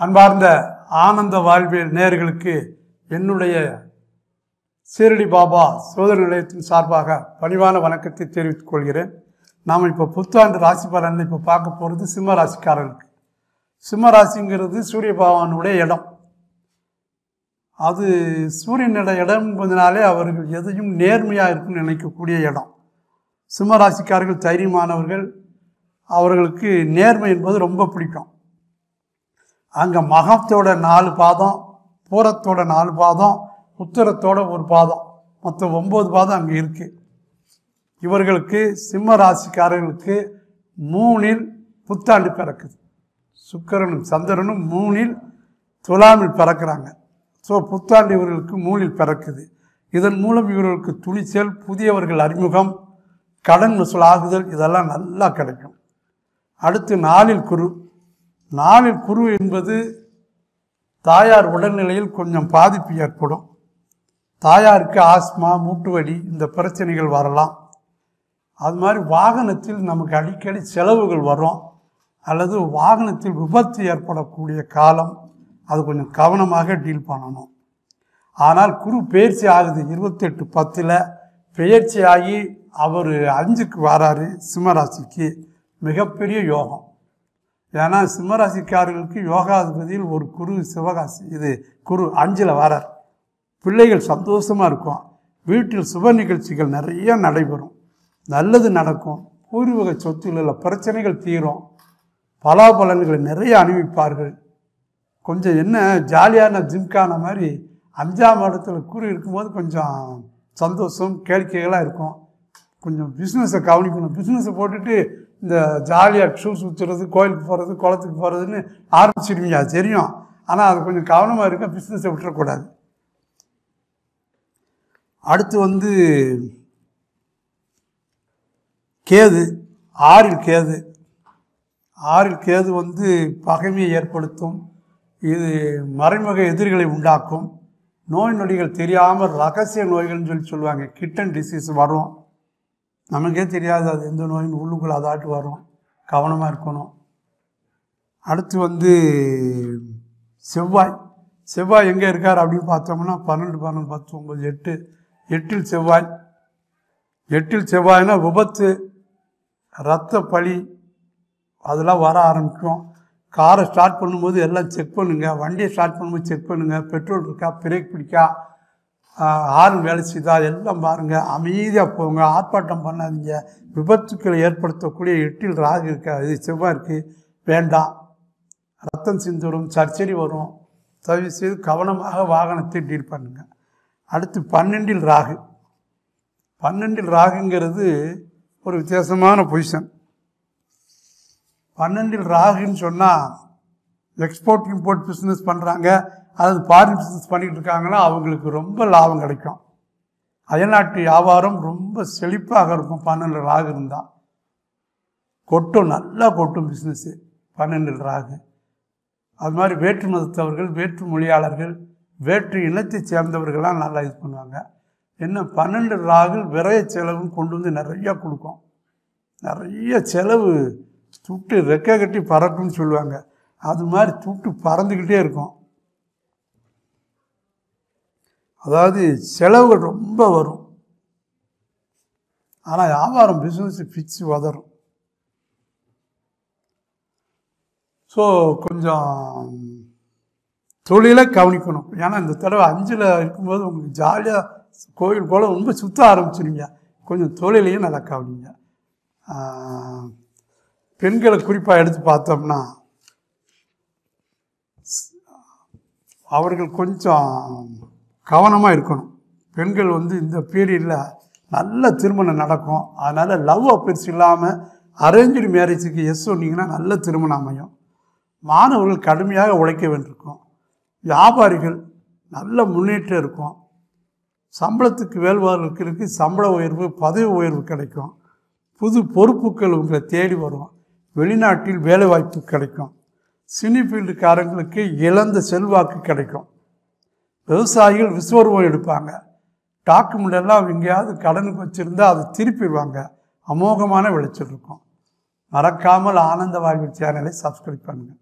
அன்பார்ந்த ஆனந்த வாழ்வியல் நேயர்களுக்கு என்னுடைய சீரடி பாபா சோதனை நிலையத்தின் சார்பாக பணிவான வணக்கத்தை தெரிவித்துக் கொள்கிறேன். நாம் இப்போ புத்தாண்டு ராசி பலன் இப்போ பார்க்க போகிறது சிம்ம ராசிக்காரர்களுக்கு. சிம்ம ராசிங்கிறது சூரிய பகவானுடைய இடம். அது சூரியனோட இடம் என்பதனாலே அவர்கள் எதையும் நேர்மையாக இருக்குன்னு நினைக்கக்கூடிய இடம். சிம்ம ராசிக்காரர்கள் தைரியமானவர்கள். அவர்களுக்கு நேர்மை என்பது ரொம்ப பிடிக்கும். அங்கே மகத்தோட நாலு பாதம் பூரத்தோட நாலு பாதம் உத்தரத்தோட ஒரு பாதம். மொத்தம் ஒம்பது பாதம் அங்கே இருக்குது இவர்களுக்கு சிம்ம ராசிக்காரர்களுக்கு மூணில் புத்தாண்டு பிறக்குது. சுக்கிரனும் சந்திரனும் மூணில் துலாமில் பிறக்கிறாங்க. ஸோ புத்தாண்டு இவர்களுக்கு மூணில் பிறக்குது. இதன் மூலம் இவர்களுக்கு துணிச்சல் புதியவர்கள் அறிமுகம் கடன் வசூலாகுதல் இதெல்லாம் நல்லா கிடைக்கும். அடுத்து நாளில் குரு. நாளில் குரு என்பது தாயார் உடல்நிலையில் கொஞ்சம் பாதிப்பு ஏற்படும். தாயாருக்கு ஆஸ்மா மூட்டு வலி இந்த பிரச்சனைகள் வரலாம். அது மாதிரி வாகனத்தில் நமக்கு அடிக்கடி செலவுகள் வரும். அல்லது வாகனத்தில் விபத்து ஏற்படக்கூடிய காலம் அது கொஞ்சம் கவனமாக டீல் பண்ணணும். ஆனால் குரு பயிற்சி ஆகுது இருபத்தெட்டு பத்தில். பயிற்சி ஆகி அவர் அஞ்சுக்கு வராரு சிம்மராசிக்கு. மிகப்பெரிய யோகம். ஏன்னா சிம்மராசிக்காரர்களுக்கு யோகாதிபதியில் ஒரு குரு சிவகாசி. இது குரு அஞ்சில் வரார். பிள்ளைகள் சந்தோஷமாக இருக்கும். வீட்டில் சுப நிகழ்ச்சிகள் நிறைய நடைபெறும். நல்லது நடக்கும். பூர்வீக சொத்தில் உள்ள பிரச்சனைகள் தீரும். பலாபலன்களை நிறைய அணிவிப்பார்கள் கொஞ்சம் என்ன ஜாலியான ஜிம்கான மாதிரி அஞ்சாம் இடத்துல குரு இருக்கும்போது கொஞ்சம் சந்தோஷம் கேளிக்கைகளாக இருக்கும். கொஞ்சம் பிஸ்னஸை கவனிக்கணும். பிஸ்னஸை போட்டுட்டு இந்த ஜாலியாக ஷூ சுற்றுறது கோயிலுக்கு போகிறது குளத்துக்கு போகிறதுன்னு ஆரம்பிச்சிருவீங்க அது தெரியும். ஆனால் அது கொஞ்சம் கவனமாக இருக்க பிஸ்னஸை விட்டுறக்கூடாது. அடுத்து வந்து கேது ஆறில் கேது. ஆறில் கேது வந்து பகைமையை ஏற்படுத்தும். இது மறைமுக எதிரிகளை உண்டாக்கும். நோய் நொடிகள் தெரியாமல் ரகசிய நோய்கள்னு சொல்லி சொல்லுவாங்க. கிட்டன் டிசீஸ் வரும். நமக்கே தெரியாது அது எந்த நோயும் உள்ளுக்குள்ளே அதாட்டு வரும். கவனமாக இருக்கணும். அடுத்து வந்து செவ்வாய். செவ்வாய் எங்கே இருக்கார் அப்படின்னு பார்த்தோம்னா பன்னெண்டு பன்னெண்டு பத்து ஒம்பது எட்டு. எட்டில் செவ்வாய். எட்டில் செவ்வாய்னா விபத்து ரத்த பழி அதெல்லாம் வர ஆரம்பிக்கும். காரை ஸ்டார்ட் பண்ணும்போது எல்லாம் செக் பண்ணுங்கள் வண்டியை ஸ்டார்ட் பண்ணும்போது செக் பண்ணுங்கள் பெட்ரோல் இருக்கா? பிரேக் பிடிக்கா? ஆறு வேலை செய்தால் எல்லாம் பாருங்கள் அமைதியாக போங்க ஆர்ப்பாட்டம் பண்ணாதீங்க. விபத்துக்களை ஏற்படுத்தக்கூடிய எட்டில் ராகு இருக்கா? இது செவ்வாய் இருக்குது வேண்டாம். ரத்தம் சிந்துடும் சர்ச்சரி வரும். தயவு செய்து கவனமாக வாகனத்தை டீல் பண்ணுங்கள் அடுத்து பன்னெண்டில் ராகு. பன்னெண்டில் ராகுங்கிறது ஒரு வித்தியாசமான பொசிஷன் பன்னெண்டில் ராகுன்னு சொன்னால் எக்ஸ்போர்ட் இம்போர்ட் பிஸ்னஸ் பண்ணுறாங்க அதாவது ஃபாரின் பிஸ்னஸ் பண்ணிகிட்டு இருக்காங்கன்னா அவங்களுக்கு ரொம்ப லாபம் கிடைக்கும். அயல்நாட்டு வியாபாரம் ரொம்ப செழிப்பாக இருக்கும். பன்னெண்டு ராகு இருந்தால் கொட்டும் நல்லா கொட்டும் பிஸ்னஸ்ஸு பன்னெண்டு ராகு. அது மாதிரி வேற்று மதத்தவர்கள் வேற்று மொழியாளர்கள் வேற்று இனத்தைச் சேர்ந்தவர்கள்லாம் நல்லா இது பண்ணுவாங்க. என்ன பன்னெண்டு ராகு விரைய செலவுன்னு கொண்டு வந்து நிறையா கொடுக்கும். நிறைய செலவு துட்டு ரெக்க கட்டி பறக்கும்னு சொல்லுவாங்க. அது மாதிரி துட்டு பறந்துக்கிட்டே இருக்கும். அதாவது செலவுகள் ரொம்ப வரும். ஆனால் வியாபாரம் பிஸ்னஸ் பிச்சு உதறும் ஸோ கொஞ்சம் தொழிலை கவனிக்கணும். ஏன்னா இந்த தடவை அஞ்சில் இருக்கும்போது உங்களுக்கு ஜாலியாக கோயில் போல் ரொம்ப சுற்ற ஆரம்பிச்சிருங்க கொஞ்சம் தொழிலையும் நல்லா கவனிங்க. பெண்களை குறிப்பாக எடுத்து பார்த்தோம்னா அவர்கள் கொஞ்சம் கவனமாக இருக்கணும். பெண்கள் வந்து இந்த பீரியடில் நல்ல திருமணம் நடக்கும். அதனால் லவ் அஃபேர்ஸ் இல்லாமல் அரேஞ்சு மேரேஜுக்கு எஸ் சொன்னீங்கன்னா நல்ல திருமணம் அமையும். மாணவர்கள் கடுமையாக உழைக்க வேண்டியிருக்கும். வியாபாரிகள் நல்ல முன்னேற்றம் இருக்கும். சம்பளத்துக்கு வேல்வார்களுக்கு சம்பள உயர்வு பதவி உயர்வு கிடைக்கும். புது பொறுப்புகள் உங்களை தேடி வரும். வெளிநாட்டில் வேலைவாய்ப்பு கிடைக்கும். சினி ஃபீல்டுக்காரங்களுக்கு இழந்த செல்வாக்கு கிடைக்கும். விவசாயிகள் விஸ்வரூபம் எடுப்பாங்க. டாக்குமெண்ட் எல்லாம் எங்கேயாவது கடனுக்கு வச்சுருந்தா அதை திருப்பிடுவாங்க. அமோகமான விளைச்சல் இருக்கும். மறக்காமல் ஆனந்த வாழ்வு சேனலை சப்ஸ்கிரைப் பண்ணுங்கள்